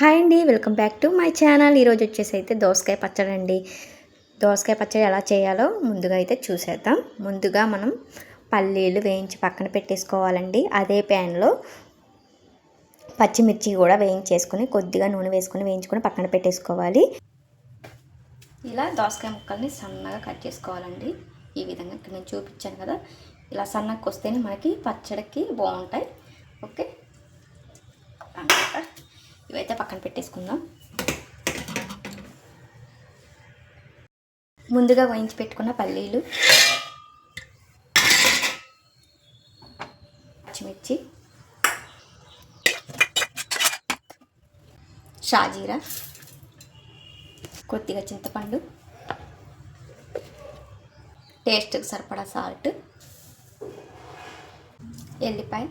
Hi అండి welcome back to my channel. ఈరోజు వచ్చేసి అయితే దోసకాయ పచ్చడి అండి. దోసకాయ పచ్చడి ఎలా చేయాలో ముందుగా అయితే చూసేద్దాం. ముందుగా మనం పల్లీలు వేయించి పక్కన పెట్టేసుకోవాలండి. అదే ప్యాన్లో పచ్చిమిర్చి కూడా వేయించేసుకొని కొద్దిగా నూనె వేసుకొని వేయించుకొని పక్కన పెట్టేసుకోవాలి. ఇలా దోసకాయ ముక్కల్ని సన్నగా కట్ చేసుకోవాలండి. ఈ విధంగా ఇక్కడ నేను చూపించాను కదా. ఇలా సన్నగా వస్తేనే మనకి పచ్చడికి బాగుంటాయి. ఓకే? ఇవైతే పక్కన పెట్టేసుకుందాం. ముందుగా వేయించి పెట్టుకున్న పల్లీలు పచ్చిమిర్చి షాజీరా కొద్దిగా చింతపండు టేస్ట్కి సరిపడా సాల్ట్ ఎల్లిపాయ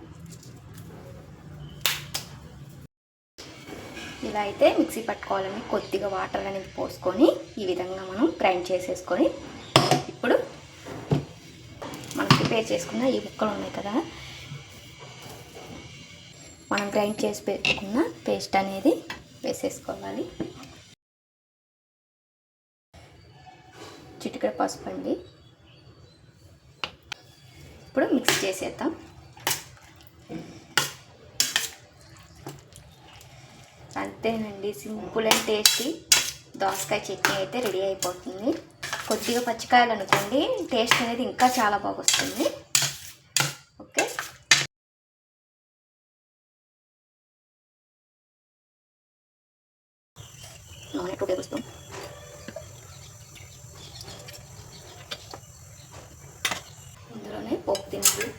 ఇలా అయితే మిక్సీ పట్టుకోవాలని కొద్దిగా వాటర్ అనేది పోసుకొని ఈ విధంగా మనం గ్రైండ్ చేసేసుకొని ఇప్పుడు మనం ప్రిపేర్ చేసుకున్న ఈ ముక్కలు ఉన్నాయి కదా మనం గ్రైండ్ చేసి పెట్టుకున్న పేస్ట్ అనేది వేసేసుకోవాలి. చిటికడ పసుపు అండి. ఇప్పుడు మిక్స్ చేసేద్దాం. అంతేనండి సింపుల్ అండ్ టేస్టీ. దోసకాయ చట్నీ అయితే రెడీ అయిపోతుంది. కొద్దిగా పచ్చికాయలు అనుకోండి. టేస్ట్ అనేది ఇంకా చాలా బాగుస్తుంది. ఓకే? నూనె టూ టేబుల్ స్పూన్. ఇందులోనే పోపు దినుసులు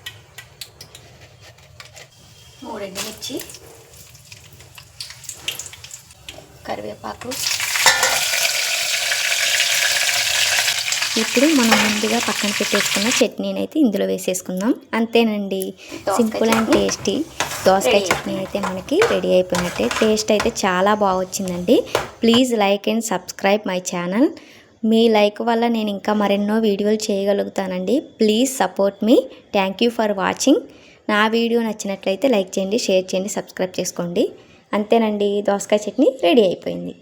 మూడు మిర్చి కరివేపాకు. ఇప్పుడు మనం ముందుగా పక్కన పెట్టేసుకున్న చట్నీని అయితే ఇందులో వేసేసుకుందాం. అంతేనండి. సింపుల్ అండ్ టేస్టీ దోసకాయ చట్నీ అయితే మనకి రెడీ అయిపోయినట్టే. టేస్ట్ అయితే చాలా బాగా వచ్చిందండి please like and subscribe my channel. Me like వల్ల నేను ఇంకా మరెన్నో వీడియోలు చేయగలుగుతానండి. Please support me. Thank you for watching. నా వీడియో నచ్చినట్లయితే లైక్ చేయండి షేర్ చేయండి సబ్స్క్రైబ్ చేసుకోండి. అంతేనండి దోసకాయ చట్నీ రెడీ అయిపోయింది.